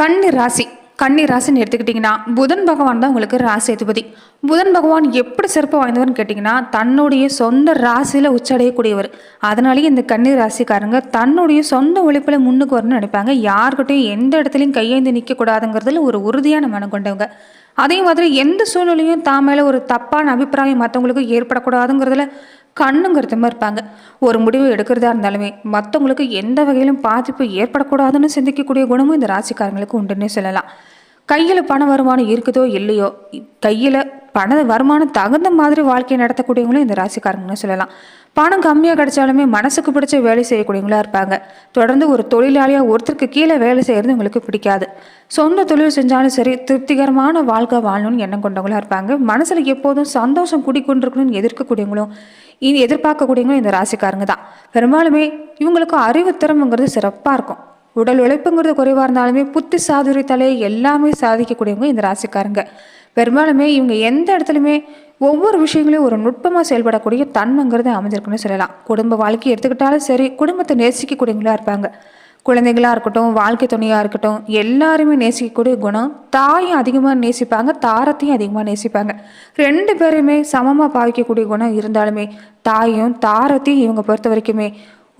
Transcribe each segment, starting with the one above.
கன்னி ராசி. கன்னி ராசின்னு எடுத்துக்கிட்டிங்கன்னா புதன் பகவான் தான் உங்களுக்கு ராசி அதிபதி. புதன் பகவான் எப்படி சிறப்பு வாய்ந்தவர்னு கேட்டிங்கன்னா தன்னுடைய சொந்த ராசியில் உச்சடையக்கூடியவர். அதனாலேயே இந்த கன்னி ராசிக்காரங்க தன்னுடைய சொந்த உழைப்பில் முன்னுக்கு வரணும்னு நினைப்பாங்க. யார்கிட்டையும் எந்த இடத்துலையும் கையேந்து நிற்கக்கூடாதுங்கிறதுல ஒரு உறுதியான மனம் கொண்டவங்க. அதே மாதிரி எந்த சூழ்நிலையும் தான் மேலே ஒரு தப்பான அபிப்பிராயம் மற்றவங்களுக்கு ஏற்படக்கூடாதுங்கிறதுல கண்ணுங்கிறதுமா இருப்பாங்க. ஒரு முடிவு எடுக்கிறதா இருந்தாலுமே மற்றவங்களுக்கு எந்த வகையிலும் பாதிப்பு ஏற்படக்கூடாதுன்னு சிந்திக்கக்கூடிய குணமும் இந்த ராசிக்காரங்களுக்கு உண்டுன்னே சொல்லலாம். கையில் பண வருமானம் இருக்குதோ இல்லையோ கையில் பண வருமானம் தகுந்த மாதிரி வாழ்க்கையை நடத்தக்கூடியவங்களும் இந்த ராசிக்காரங்கன்னு சொல்லலாம். பணம் கம்மியாக கிடைச்சாலுமே மனசுக்கு பிடிச்ச வேலை செய்யக்கூடியவங்களா இருப்பாங்க. தொடர்ந்து ஒரு தொழிலாளியாக ஒருத்தருக்கு கீழே வேலை செய்கிறது உங்களுக்கு பிடிக்காது. சொந்த தொழில் செஞ்சாலும் சரி திருப்திகரமான வாழ்க்கை வாழணும்னு எண்ணம் கொண்டவங்களா இருப்பாங்க. மனசில் எப்போதும் சந்தோஷம் குடிக்கொண்டிருக்கணும்னு எதிர்க்கக்கூடியவங்களும் இனி எதிர்பார்க்கக்கூடியவங்களும் இந்த ராசிக்காரங்க தான். பெரும்பாலுமே இவங்களுக்கு அறிவு திறமைங்கிறது சிறப்பாக இருக்கும். உடல் உழைப்புங்கிறது குறைவாக இருந்தாலுமே புத்தி சாதுரியத்தாலே எல்லாமே சாதிக்கக்கூடியவங்க இந்த ராசிக்காரங்க. பெரும்பாலுமே இவங்க எந்த இடத்துலையுமே ஒவ்வொரு விஷயங்களையும் ஒரு நுட்பமாக செயல்படக்கூடிய தன்மைங்கிறது அமைஞ்சிருக்குன்னு சொல்லலாம். குடும்ப வாழ்க்கை எடுத்துக்கிட்டாலும் சரி குடும்பத்தை நேசிக்கக்கூடியவங்களா இருப்பாங்க. குழந்தைங்களா இருக்கட்டும் வாழ்க்கை துணையாக இருக்கட்டும் எல்லாருமே நேசிக்கக்கூடிய குணம் தாயும் அதிகமாக நேசிப்பாங்க தாரத்தையும் அதிகமாக நேசிப்பாங்க. ரெண்டு பேருமே சமமாக பாவிக்கக்கூடிய குணம் இருந்தாலுமே தாயும் தாரத்தையும் இவங்க பொறுத்த வரைக்குமே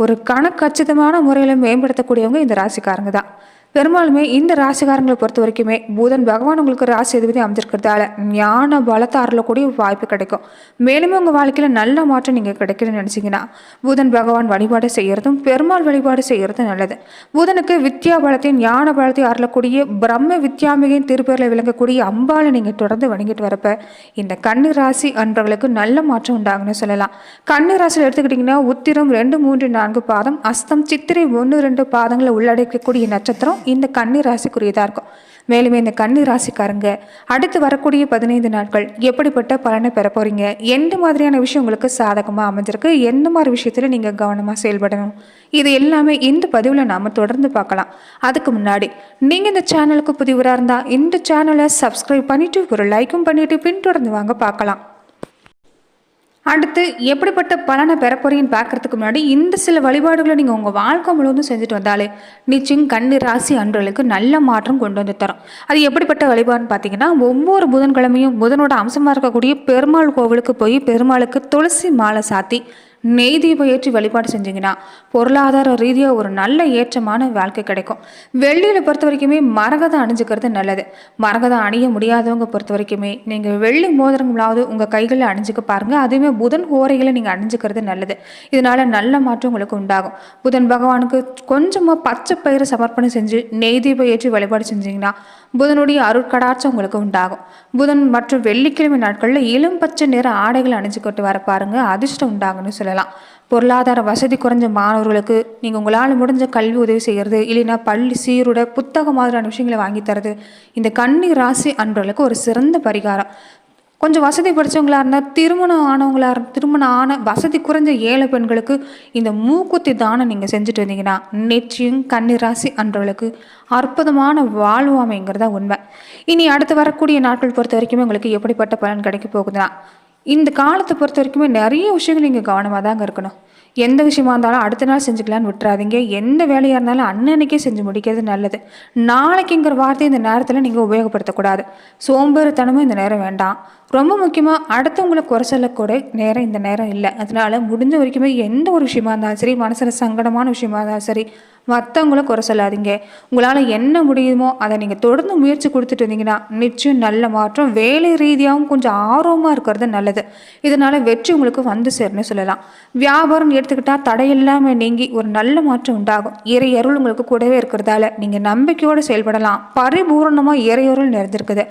ஒரு கணக்கச்சிதமான முறையில் மேம்படுத்தக்கூடியவங்க இந்த ராசிக்காரங்க தான். பெரும்பாலுமே இந்த ராசிக்காரங்களை பொறுத்த வரைக்குமே புதன் பகவான் உங்களுக்கு ராசி அதிபதி அமைஞ்சிருக்கிறதால ஞான பலத்தை அருளக்கூடிய வாய்ப்பு கிடைக்கும். மேலுமே உங்கள் வாழ்க்கையில் நல்ல மாற்றம் நீங்கள் கிடைக்கணும்னு நினச்சிங்கன்னா புதன் பகவான் வழிபாடு செய்கிறதும் பெருமாள் வழிபாடு செய்கிறதும் நல்லது. புதனுக்கு வித்யா பலத்தையும் ஞான பலத்தையும் அருளக்கூடிய பிரம்ம வித்யாமிகையின் திருப்பேரில் விளங்கக்கூடிய அம்பாலை நீங்கள் தொடர்ந்து வணங்கிட்டு வரப்ப இந்த கன்னி ராசி அன்பர்களுக்கு நல்ல மாற்றம் உண்டாகுன்னு சொல்லலாம். கன்னி ராசியில் எடுத்துக்கிட்டிங்கன்னா உத்திரம் ரெண்டு மூன்று நான்கு பாதம் அஸ்தம் சித்திரை ஒன்று ரெண்டு பாதங்களை உள்ளடக்கக்கூடிய நட்சத்திரம் இந்த கன்னி ராசிக்குரியதாக இருக்கும். மேலுமே இந்த கன்னி ராசிக்காரங்க அடுத்து வரக்கூடிய பதினைந்து நாட்கள் எப்படிப்பட்ட பலனை பெற போகிறீங்க எந்த மாதிரியான விஷயம் உங்களுக்கு சாதகமாக அமைஞ்சிருக்கு? எந்த மாதிரி விஷயத்தில் நீங்கள் கவனமாக செயல்படணும்? இது எல்லாமே இந்த பதிவில் நாம் தொடர்ந்து பார்க்கலாம். அதுக்கு முன்னாடி நீங்கள் இந்த சேனலுக்கு புதிவராக இருந்தால் இந்த சேனலை சப்ஸ்கிரைப் பண்ணிவிட்டு ஒரு லைக்கும் பண்ணிவிட்டு பின்தொடர்ந்து வாங்க பார்க்கலாம். அடுத்து எப்படிப்பட்ட பலனை பெற பார்க்கறதுக்கு முன்னாடி இந்த சில வழிபாடுகளை நீங்கள் உங்கள் வாழ்க்கை முழுவதும் செஞ்சுட்டு வந்தாலே நிச்சயம் கண்ணு ராசி அன்றலுக்கு நல்ல மாற்றம் கொண்டு வந்து தரும். அது எப்படிப்பட்ட வழிபாடுன்னு பார்த்தீங்கன்னா ஒவ்வொரு புதன்கிழமையும் புதனோட அம்சமாக இருக்கக்கூடிய பெருமாள் கோவிலுக்கு போய் பெருமாளுக்கு துளசி மாலை சாத்தி நெய் தீபம் ஏற்றி வழிபாடு செஞ்சீங்கன்னா பொருளாதார ரீதியாக ஒரு நல்ல ஏற்றமான வாழ்க்கை கிடைக்கும். வெள்ளியில் பொறுத்த வரைக்குமே மரகதம் அணிஞ்சுக்கிறது நல்லது. மரகதம் அணிய முடியாதவங்க பொறுத்த வரைக்குமே நீங்கள் வெள்ளி மோதிரங்களாவது உங்கள் கைகளில் அணிஞ்சுக்க பாருங்கள் அதுவுமே புதன் ஓரைகளை நீங்கள் அணிஞ்சுக்கிறது நல்லது. இதனால் நல்ல மாற்றம் உங்களுக்கு உண்டாகும். புதன் பகவானுக்கு கொஞ்சமாக பச்சை பயிரை சமர்ப்பணம் செஞ்சு நெய் தீபம் ஏற்றி வழிபாடு செஞ்சீங்கன்னா புதனுடைய அருட்கடாட்சம் உங்களுக்கு உண்டாகும். புதன் மற்றும் வெள்ளிக்கிழமை நாட்களில் இளம் பச்சை நிற ஆடைகள் அணிஞ்சுக்கிட்டு வர பாருங்க. அதிர்ஷ்டம் உண்டாகும்னு சொல்லலாம். பொருளாதார வசதி குறைஞ்ச மாணவர்களுக்கு நீங்கள் உங்களால் முடிஞ்ச கல்வி உதவி செய்கிறது இல்லைன்னா பள்ளி சீருட புத்தகம் மாதிரியான விஷயங்களை வாங்கி தரது இந்த கன்னி ராசி அன்பர்களுக்கு ஒரு சிறந்த பரிகாரம். கொஞ்சம் வசதி படித்தவங்களா இருந்தால் திருமணம் ஆனவங்களா இருந்தால் திருமணம் ஆன வசதி குறைஞ்ச ஏழை பெண்களுக்கு இந்த மூக்குத்தி தானம் நீங்கள் செஞ்சுட்டு வந்தீங்கன்னா நிச்சயம் கன்னிராசி அன்றவர்களுக்கு அற்புதமான வாழ்வாமைங்கிறதா உண்மை. இனி அடுத்து வரக்கூடிய நாட்கள் பொறுத்த வரைக்குமே உங்களுக்கு எப்படிப்பட்ட பலன் கிடைக்க போகுதுன்னா இந்த காலத்தை பொறுத்த வரைக்குமே நிறைய விஷயங்கள் நீங்கள் கவனமாக தாங்க இருக்கணும். எந்த விஷயமா இருந்தாலும் அடுத்த நாள் செஞ்சுக்கலான்னு விட்டுறாதீங்க. எந்த வேலையாக இருந்தாலும் அன்னன்னைக்கே செஞ்சு முடிக்கிறது நல்லது. நாளைக்குங்கிற வார்த்தை இந்த நேரத்தில் நீங்கள் உபயோகப்படுத்தக்கூடாது. சோம்பேறித்தனமும் இந்த நேரம் வேண்டாம். ரொம்ப முக்கியமாக அடுத்தவங்களை குறை சொல்லக்கூட நேரம் இந்த நேரம் இல்லை. அதனால் முடிஞ்ச வரைக்குமே எந்த ஒரு விஷயமா இருந்தாலும் சரி மனசில் சங்கடமான விஷயமா இருந்தாலும் சரி மற்றவங்கள குறை சொல்லாதீங்க. உங்களால் என்ன முடியுமோ அதை நீங்கள் தொடர்ந்து முயற்சி கொடுத்துட்டு இருந்தீங்கன்னா நிச்சயம் நல்ல மாற்றம் வேலை ரீதியாகவும் கொஞ்சம் ஆர்வமாக இருக்கிறது நல்லது. இதனால் வெற்றி உங்களுக்கு வந்து சேருன்னு சொல்லலாம். வியாபாரம் எடுத்துக்கிட்டால் தடையில்லாமல் நீங்கி ஒரு நல்ல மாற்றம் உண்டாகும். இறை அருள் உங்களுக்கு கூடவே இருக்கிறதால நீங்கள் நம்பிக்கையோடு செயல்படலாம். பரிபூரணமாக இறையருள் நிறைந்திருக்குது.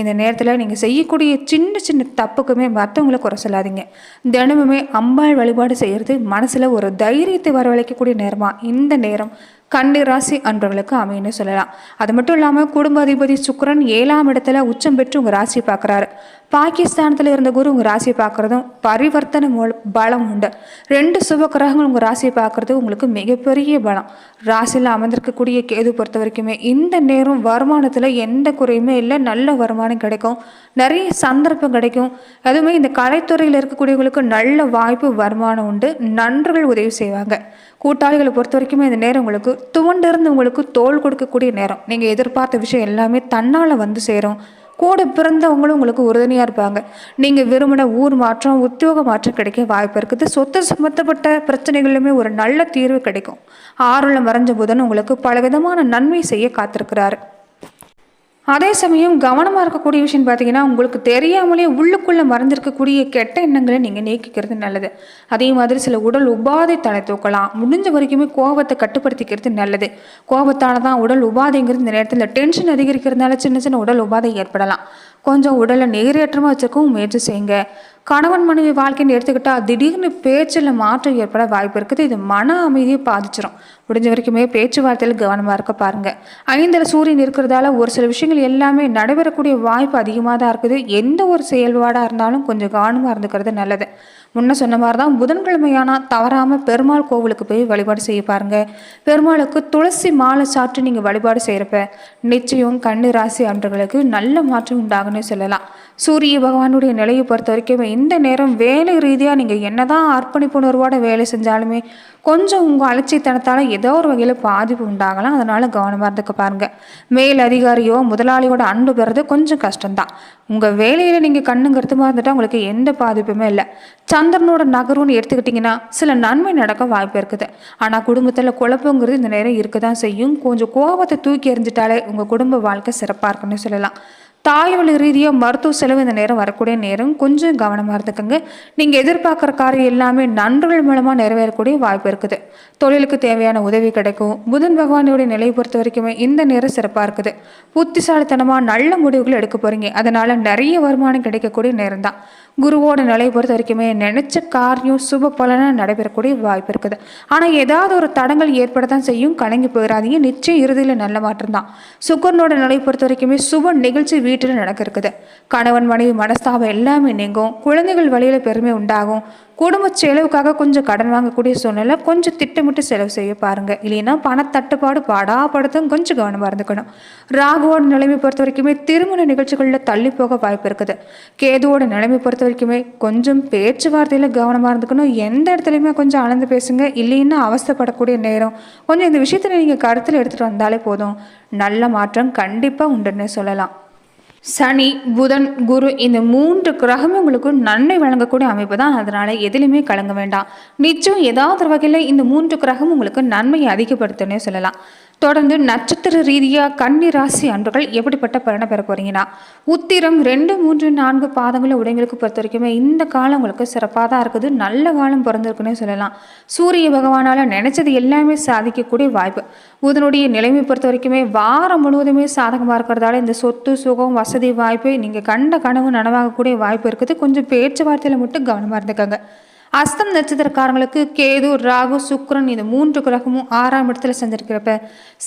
இந்த நேரத்தில் நீங்கள் செய்யக்கூடிய சின்ன சின்ன தப்புக்குமே மற்றவங்களை குறை சொல்லாதீங்க. தினமுமே அம்பாள் வழிபாடு செய்கிறது மனசில் ஒரு தைரியத்தை வரவழைக்கக்கூடிய நேரமாக இந்த நேரம் கன்னி ராசி அன்பர்களுக்கு அமையன்னு சொல்லலாம். அது மட்டும் இல்லாமல் குடும்ப அதிபதி சுக்கிரன் ஏழாம் இடத்துல உச்சம் பெற்று உங்கள் ராசி பார்க்குறாரு. பாகிஸ்தானத்தில் இருந்த குரு உங்கள் ராசியை பார்க்குறதும் பரிவர்த்தனை மூல பலம் உண்டு. ரெண்டு சுப கிரகங்கள் உங்கள் ராசியை பார்க்குறது உங்களுக்கு மிகப்பெரிய பலம். ராசியில் அமர்ந்திருக்கக்கூடிய கேது பொறுத்த வரைக்குமே இந்த நேரம் வருமானத்தில் எந்த குறையுமே இல்லை நல்ல வருமானம் கிடைக்கும். நிறைய சந்தர்ப்பம் கிடைக்கும். அதுவுமே இந்த கலைத்துறையில் இருக்கக்கூடியவங்களுக்கு நல்ல வாய்ப்பு வருமானம் உண்டு. நண்பர்கள் உதவி செய்வாங்க. கூட்டாளிகளை பொறுத்த வரைக்குமே இந்த நேரம் உங்களுக்கு துவண்டிருந்து உங்களுக்கு தோல் கொடுக்கக்கூடிய நேரம். நீங்கள் எதிர்பார்த்த விஷயம் எல்லாமே தன்னால் வந்து சேரும். கூட பிறந்தவங்களும் உங்களுக்கு உறுதுணையாக இருப்பாங்க. நீங்கள் விரும்பின ஊர் மாற்றம் உத்தியோக மாற்றம் கிடைக்க வாய்ப்பு இருக்குது. சொத்து சம்மந்தப்பட்ட பிரச்சனைகளுமே ஒரு நல்ல தீர்வு கிடைக்கும். ஆறுல மறைஞ்ச புதன் உங்களுக்கு பலவிதமான நன்மை செய்ய காத்திருக்கிறாரு. அதே சமயம் கவனமாக இருக்கக்கூடிய விஷயம் பார்த்தீங்கன்னா உங்களுக்கு தெரியாமலே உள்ளுக்குள்ளே மறந்துருக்கக்கூடிய கெட்ட எண்ணங்களை நீங்கள் நீக்கிக்கிறது நல்லது. அதே மாதிரி சில உடல் உபாதை தலை தூக்கலாம். முடிஞ்ச வரைக்குமே கோபத்தை கட்டுப்படுத்திக்கிறது நல்லது. கோபத்தால் தான் உடல் உபாதைங்கிறது இந்த நேரத்தில் டென்ஷன் அதிகரிக்கிறதுனால சின்ன சின்ன உடல் உபாதை ஏற்படலாம். கொஞ்சம் உடலை நேரேற்றமாக வச்சுருக்கவும் முயற்சி செய்யுங்க. கணவன் மனைவி வாழ்க்கைன்னு எடுத்துக்கிட்டால் திடீர்னு பேச்சில் மாற்றம் ஏற்பட வாய்ப்பு இருக்குது. இது மன அமைதியை பாதிச்சிடும் முடிஞ்ச வரைக்குமே பேச்சுவார்த்தையில் கவனமாக இருக்க பாருங்கள் ஐந்தில் சூரியன் இருக்கிறதால ஒரு சில விஷயங்கள் எல்லாமே நடைபெறக்கூடிய வாய்ப்பு அதிகமாக தான் இருக்குது. எந்த ஒரு செயல்பாடாக இருந்தாலும் கொஞ்சம் கவனமாக இருந்துக்கிறது நல்லது. முன்ன சொன்ன மாதிரி தான் புதன்கிழமையானால் தவறாமல் பெருமாள் கோவிலுக்கு போய் வழிபாடு செய்ய பாருங்கள் பெருமாளுக்கு துளசி மாலை சாற்றி நீங்கள் வழிபாடு செய்கிறப்ப நிச்சயம் கண்ணு ராசி அன்றுகளுக்கு நல்ல மாற்றம் உண்டாகுன்னு சொல்லலாம். சூரிய பகவானுடைய நிலையை பொறுத்த வரைக்கும் இந்த நேரம் வேலை ரீதியாக நீங்கள் என்னதான் அர்ப்பணிப்புணர்வோட வேலை செஞ்சாலுமே கொஞ்சம் உங்கள் அலட்சியத்தனத்தால் ஏதோ ஒரு வகையில் பாதிப்பு உண்டாகலாம். அதனால் கவனமாக இருந்துக்க பாருங்கள் மேல் அதிகாரியோ முதலாளியோட அன்பு பெறது கொஞ்சம் கஷ்டம்தான். உங்கள் வேலையில் நீங்கள் கண்ணு கருத்துமாக இருந்துட்டால் உங்களுக்கு எந்த பாதிப்புமே இல்லை. சந்திரனோட நகரும்னு எடுத்துக்கிட்டிங்கன்னா சில நன்மை நடக்க வாய்ப்பு இருக்குது. ஆனால் குடும்பத்தில் குழப்பங்கிறது இந்த நேரம் இருக்க தான் செய்யும். கொஞ்சம் கோபத்தை தூக்கி எறிஞ்சிட்டாலே உங்கள் குடும்ப வாழ்க்கை சிறப்பாக இருக்குன்னு சொல்லலாம். தாய் வழி ரீதியாக மருத்துவ செலவு இந்த நேரம் வரக்கூடிய நேரம் கொஞ்சம் கவனமாக இருந்துக்கோங்க. நீங்கள் எதிர்பார்க்குற காரியம் எல்லாமே நண்பர்கள் மூலமாக நிறைவேறக்கூடிய வாய்ப்பு இருக்குது. தொழிலுக்கு தேவையான உதவி கிடைக்கும். புதன் பகவானுடைய நிலையை பொறுத்த வரைக்குமே இந்த நேரம் சிறப்பாக இருக்குது. புத்திசாலித்தனமாக நல்ல முடிவுகள் எடுக்க போகிறீங்க அதனால் நிறைய வருமானம் கிடைக்கக்கூடிய நேரம் தான் குருவோட நிலையை பொறுத்த வரைக்குமே நினச்ச காரியம் சுப பலனாக நடைபெறக்கூடிய வாய்ப்பு இருக்குது. ஆனால் ஏதாவது ஒரு தடங்கள் ஏற்பட தான் செய்யும். கலங்கி போயிடாதீங்க நிச்சயம் இறுதியில் நல்ல மாற்றம் தான் சுக்கரனோட நிலையை பொறுத்த வரைக்குமே சுப நிகழ்ச்சி வீடு வீட்டில் நடக்க இருக்குது கணவன் மனைவி மனஸ்தாபம் எல்லாமே நீங்கும். குழந்தைகள் வழியில் பெருமை உண்டாகும். குடும்ப செலவுக்காக கொஞ்சம் கடன் வாங்கக்கூடிய சூழ்நிலை கொஞ்சம் திட்டமிட்டு செலவு செய்ய பாருங்க. இல்லைன்னா பணத்தட்டுப்பாடு பாடாப்படுத்தும். கொஞ்சம் கவனமாக இருந்துக்கணும். ராகுவோட நிலைமை பொறுத்த வரைக்குமே திருமண நிகழ்ச்சிகளில் தள்ளி போக வாய்ப்பு இருக்குது. கேதுவோட நிலைமை பொறுத்த வரைக்குமே கொஞ்சம் பேச்சுவார்த்தையில் கவனமாக இருந்துக்கணும். எந்த இடத்துலையுமே கொஞ்சம் அளந்து பேசுங்க. இல்லைன்னா அவஸ்தைப்படக்கூடிய நேரம். கொஞ்சம் இந்த விஷயத்தில் நீங்கள் கருத்தில் எடுத்துகிட்டு வந்தாலே போதும். நல்ல மாற்றம் கண்டிப்பாக உண்டுன்னு சொல்லலாம். சனி புதன் குரு இந்த மூன்று கிரகமும் உங்களுக்கு நன்மை வழங்கக்கூடிய அமைப்பு தான். அதனால எதிலுமே கலங்க வேண்டாம். நிச்சயம் ஏதாவது வகையில் இந்த மூன்று கிரகம் உங்களுக்கு நன்மையை அதிகப்படுத்துன்னே சொல்லலாம். தொடர்ந்து நட்சத்திர ரீதியாக கன்னி ராசி அன்றுகள் எப்படிப்பட்ட பலனை பெற போறீங்கன்னா உத்திரம் ரெண்டு மூன்று நான்கு பாதங்களை உடைங்களுக்கு பொறுத்த வரைக்குமே இந்த காலம் உங்களுக்கு சிறப்பாக தான் இருக்குது. நல்ல காலம் பிறந்திருக்குன்னே சொல்லலாம். சூரிய பகவானால் நினைச்சது எல்லாமே சாதிக்கக்கூடிய வாய்ப்பு. புதனுடைய நிலைமை பொறுத்த வரைக்குமே வாரம் முழுவதுமே சாதகமாக இருக்கிறதால இந்த சொத்து சுகம் வசதி வாய்ப்பு நீங்கள் கண்ட கனவு நனவாகக்கூடிய வாய்ப்பு இருக்குது. கொஞ்சம் பேச்சுவார்த்தையில் மட்டும் கவனமாக இருந்துக்கோங்க. அஸ்தம் நட்சத்திரக்காரங்களுக்கு கேது ராகு சுக்ரன் இந்த மூன்று கிரகமும் ஆறாம் இடத்துல செஞ்சிருக்கிறப்ப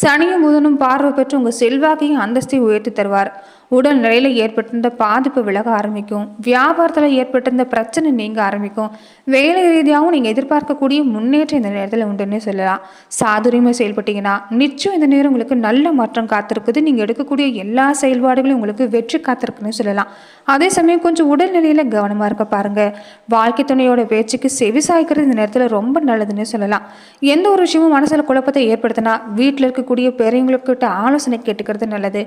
சனியும் புதனும் பார்வை பெற்று உங்கள் செல்வாக்கையும் அந்தஸ்தை உயர்த்தி தருவார். உடல் நிலையில் ஏற்பட்டிருந்த பாதிப்பு விலக ஆரம்பிக்கும். வியாபாரத்தில் ஏற்பட்டிருந்த பிரச்சனை நீங்க ஆரம்பிக்கும். வேலை ரீதியாகவும் நீங்கள் எதிர்பார்க்கக்கூடிய முன்னேற்றம் இந்த நேரத்தில் உண்டுன்னே சொல்லலாம். சாதுரியமாக செயல்பட்டீங்கன்னா நிச்சயம் இந்த நேரம் உங்களுக்கு நல்ல மாற்றம் காத்திருக்குது. நீங்கள் எடுக்கக்கூடிய எல்லா செயல்பாடுகளும் உங்களுக்கு வெற்றி காத்திருக்குன்னு சொல்லலாம். அதே சமயம் கொஞ்சம் உடல்நிலையில் கவனமாக இருக்க பாருங்கள் வாழ்க்கை துணையோட பேச்சுக்கு செவி சாய்க்கிறது இந்த நேரத்தில் ரொம்ப நல்லதுன்னு சொல்லலாம். எந்த ஒரு விஷயமும் மனசில் குழப்பத்தை ஏற்படுத்தினா வீட்டில் இருக்கக்கூடிய பெரியவங்களுக்கிட்ட ஆலோசனை கேட்டுக்கிறது நல்லது.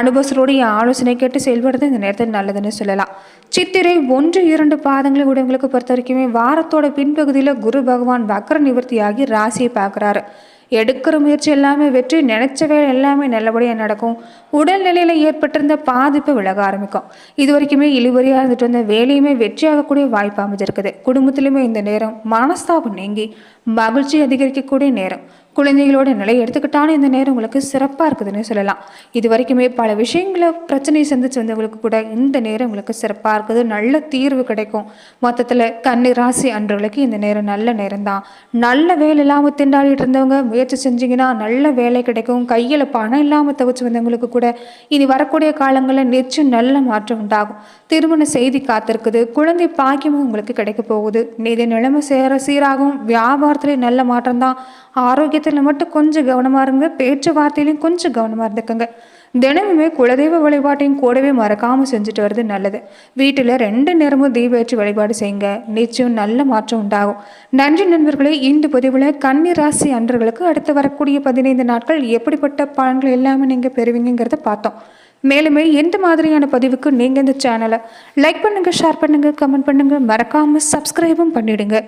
அனுபவசரோடைய ஆலோசனை கேட்டு செயல்படுறது இந்த நேரத்தில் நல்லதுன்னு சொல்லலாம். சித்திரை ஒன்று இரண்டு பாதங்களை உடையவங்களுக்கு பொறுத்த வரைக்குமே வாரத்தோட பின்பகுதியில் குரு பகவான் வக்கர நிவர்த்தியாகி ராசியை பார்க்குறாரு. எடுக்கிற முயற்சி எல்லாமே வெற்றி நினைச்ச வேலை எல்லாமே நல்லபடியாக நடக்கும். உடல்நிலையில் ஏற்பட்டிருந்த பாதிப்பு விலக ஆரம்பிக்கும். இது வரைக்குமே இழுவரியாக இருந்துட்டு வந்த வேலையுமே வெற்றியாகக்கூடிய வாய்ப்பு அமைஞ்சிருக்குது. குடும்பத்திலுமே இந்த நேரம் மனஸ்தாபம் நீங்கி மகிழ்ச்சி அதிகரிக்கக்கூடிய நேரம். குழந்தைகளோட நிலை எடுத்துக்கிட்டாலும் இந்த நேரம் உங்களுக்கு சிறப்பாக இருக்குதுன்னு சொல்லலாம். இது வரைக்குமே பல விஷயங்களை பிரச்சனையை சந்திச்சு வந்தவங்களுக்கு கூட இந்த நேரம் உங்களுக்கு சிறப்பாக இருக்குது. நல்ல தீர்வு கிடைக்கும். மொத்தத்தில் கன்னி ராசி அன்றவர்களுக்கு இந்த நேரம் நல்ல நேரம் தான் நல்ல வேலை இல்லாமல் திண்டாடிட்டு இருந்தவங்க முயற்சி செஞ்சிங்கன்னா நல்ல வேலை கிடைக்கும். கையில் பணம் இல்லாமல் தவிச்சு வந்தவங்களுக்கு கூட இனி வரக்கூடிய காலங்களில் நிச்சயம் நல்ல மாற்றம் உண்டாகும். திருமண செய்தி காத்திருக்குது. குழந்தை பாக்கியமும் உங்களுக்கு கிடைக்க போகுது. நிதி நிலைமை சேர சீராகும். வியாபாரத்துல நல்ல மாற்றம் தான் ஆரோக்கியத்தை ஆரோக்கியத்தில் மட்டும் கொஞ்சம் கவனமாக இருங்க. பேச்சுவார்த்தையிலையும் கொஞ்சம் கவனமாக இருந்துக்கோங்க. தினமுமே குலதெய்வ வழிபாட்டையும் கூடவே மறக்காமல் செஞ்சுட்டு வர்றது நல்லது. வீட்டில் ரெண்டு நேரமும் தீபேற்றி வழிபாடு செய்யுங்க. நிச்சயம் நல்ல மாற்றம் உண்டாகும். நன்றி நண்பர்களே இந்த பதிவில் கன்னி ராசி அன்றர்களுக்கு அடுத்து வரக்கூடிய பதினைந்து நாட்கள் எப்படிப்பட்ட பலன்கள் எல்லாமே நீங்கள் பெறுவீங்கிறத பார்த்தோம். மேலுமே எந்த மாதிரியான பதிவுக்கு நீங்கள் இந்த சேனலை லைக் பண்ணுங்கள் ஷேர் பண்ணுங்கள் கமெண்ட் பண்ணுங்கள் மறக்காமல் சப்ஸ்கிரைபும் பண்ணிவிடுங்க